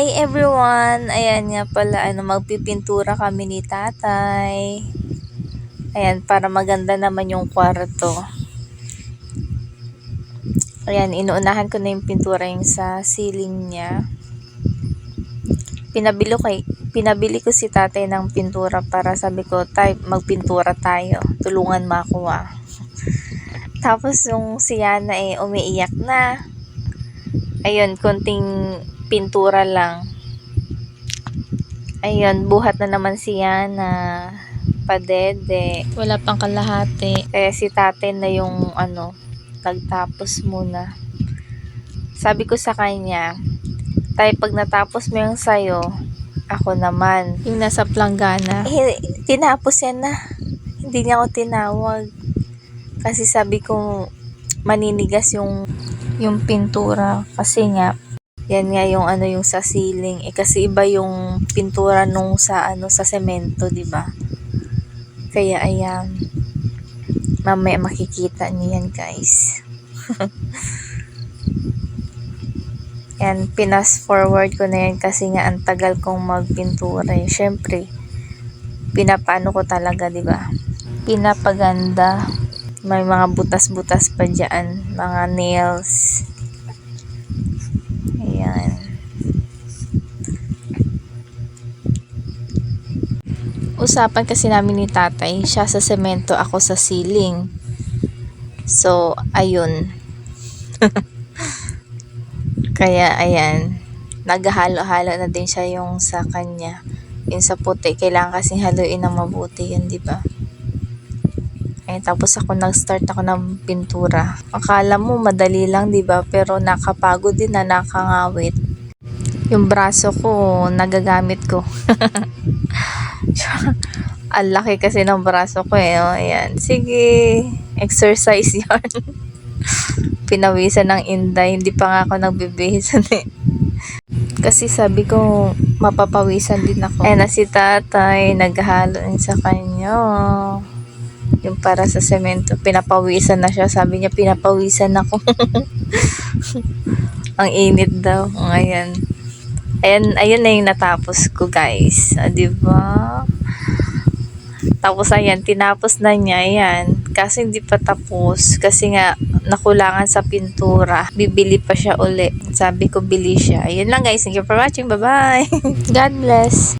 Hi everyone! Ayan nga pala, ano, magpipintura kami ni tatay. Ayan, para maganda naman yung kwarto. Ayan, inuunahan ko na yung pintura yung sa ceiling niya. Pinabili ko, pinabili ko si tatay ng pintura para sabi ko, tay, magpintura tayo. Tulungan mo ako ah. Tapos yung si Yana eh, umiiyak na. Ayun, konting pintura lang. Ayun, buhat na naman si Yana. Padede. Wala pang kalahati. Kaya si tate na yung ano, nagtapos muna. Sabi ko sa kanya, tay pag natapos mo yung sayo, ako naman. Yung nasa planggana. Eh, tinapos yan na. Hindi niya ako tinawag. Kasi sabi ko, maninigas yung yung pintura. Kasi nga, yan nga yung ano yung sa ceiling. Eh kasi iba yung pintura nung sa ano sa semento, 'di ba? Kaya ayan. Mamaya makikita niyo yan, guys. yan, pinas forward ko na yan kasi nga ang tagal kong magpintura. Eh. Syempre, pinapano ko talaga, 'di ba? Pinapaganda. May mga butas-butas pa diyan, mga nails. Usapan kasi namin ni tatay, siya sa semento, ako sa ceiling. So, ayun. Kaya, ayan. Naghahalo-halo na din siya yung sa kanya. Yung sa puti, kailangan kasing haluin ng mabuti yun, di ba? Ayun, tapos ako nag-start ako ng pintura. Akala mo madali lang, di ba? Pero nakapagod din na nakangawit. Yung braso ko, nagagamit ko. Ang laki kasi ng braso ko eh. Oh, ayan. Sige, exercise yan. Pinawisan ng inday. Hindi pa nga ako nagbibihisan eh. Kasi sabi ko, mapapawisan din ako. Eh na si tatay, naghalo sa kanya. Yung para sa semento, pinapawisan na siya. Sabi niya, pinapawisan ako. Ang init daw. Ayan. Ayan, na yung natapos ko, guys. Ah, di ba? Tapos, ayan, tinapos na niya, ayan. Kasi hindi pa tapos. Kasi nga, nakulangan sa pintura. Bibili pa siya uli. Sabi ko, bili siya. Ayun lang, guys. Thank you for watching. Bye-bye. God bless.